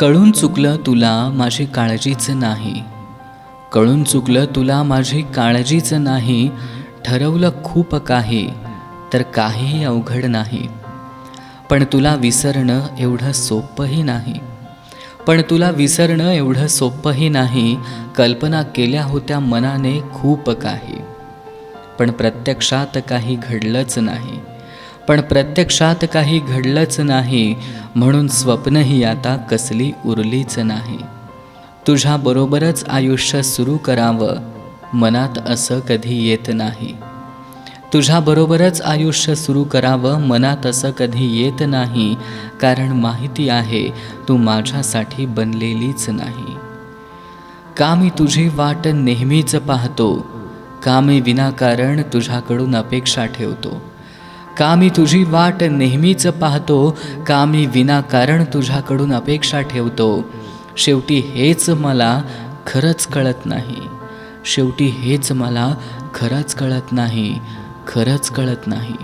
कळून चुकलं तुला माझी काळजीच नाही. कळून चुकलं तुला माझी काळजीच नाही. ठरवलं खूप काही तर काहीही अवघड नाही. पण तुला विसरणं एवढं सोपंही नाही. पण तुला विसरणं एवढं सोपंही नाही. कल्पना केल्या होत्या मनाने खूप काही. पण प्रत्यक्षात काही घडलंच नाही. पण प्रत्यक्षात काही घडलंच नाही म्हणून स्वप्नही आता कसली उरलीच नाही. तुझ्याबरोबरच आयुष्य सुरू करावं मनात असं कधी येत नाही. तुझ्याबरोबरच आयुष्य सुरू करावं मनात असं कधी येत नाही कारण माहिती आहे तू माझ्यासाठी बनलेलीच नाही. का मी तुझी वाट नेहमीच पाहतो? का मी विनाकारण तुझ्याकडून अपेक्षा ठेवतो? का मी तुझी वाट नेहमीच पाहतो का मी विनाकारण तुझ्याकडून अपेक्षा ठेवतो. शेवटी हेच मला खरंच कळत नाही. शेवटी हेच मला खरंच कळत नाही खरंच कळत नाही.